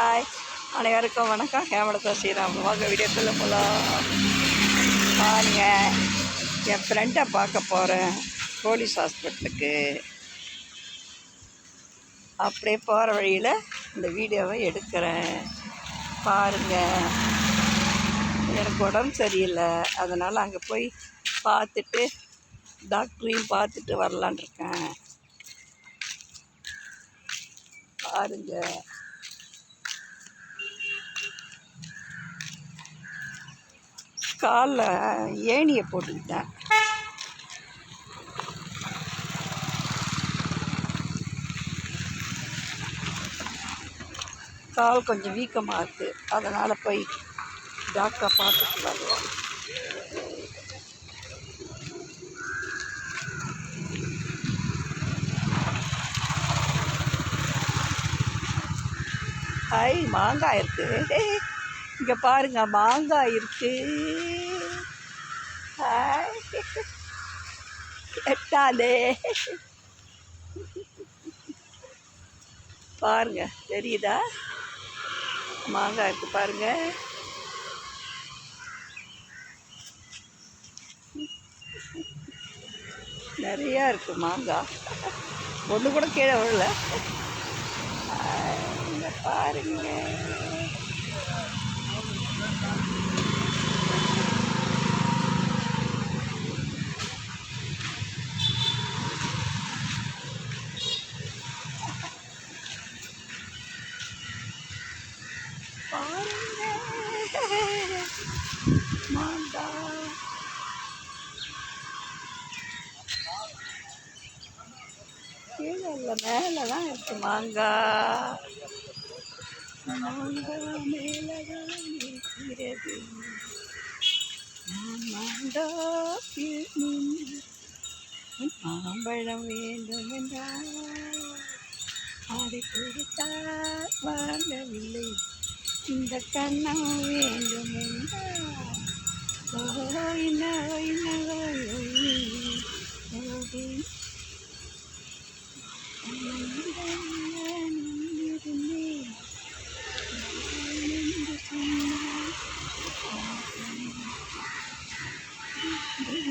Hi அனைவருக்கும் வணக்கம். ஹேமலதா ஸ்ரீராம். வாங்க வீடியோக்குள்ளே போகலாம் பாருங்க. என் ஃப்ரெண்டை பார்க்க போகிறேன் போலீஸ் ஹாஸ்பிட்டலுக்கு அப்படியே போகிற வழியில் இந்த வீடியோவை எடுக்கிறேன். பாருங்க. எனக்கு உடம்பு சரியில்லை. அதனால் அங்கே போய் பார்த்துட்டு டாக்டரையும் பார்த்துட்டு வரலான் இருக்கேன். பாருங்கள் காலில் ஏணியை போட்டுக்கிட்டேன். கால் கொஞ்சம் வீக்கமாக இருக்குது அதனால் போய் டாக்டரை பார்த்துட்டு வருவோம். ஹாய் மாங்காய் இருக்கு. இங்கே பாருங்க மாங்காய் இருக்கு. ஹாய் பாருங்க தெரியுதா? மாங்காய் இருக்கு பாருங்க. நிறையா இருக்கு மாங்காய். ஒன்று கூட கீழே விழல. பாருங்க. கீழே இல்லை மேலே தான் இருக்கு மாங்காய் மாங்காய் மேலே தான் இருக்கிறது நான் மாங்காய் மாம்பழம் வேண்டும் என்றால் அதை கொடுத்தால் வாங்கவில்லை இந்த கண்ணம் வேண்டும் என்றால் ஓய் நோய் நோய் ஓய்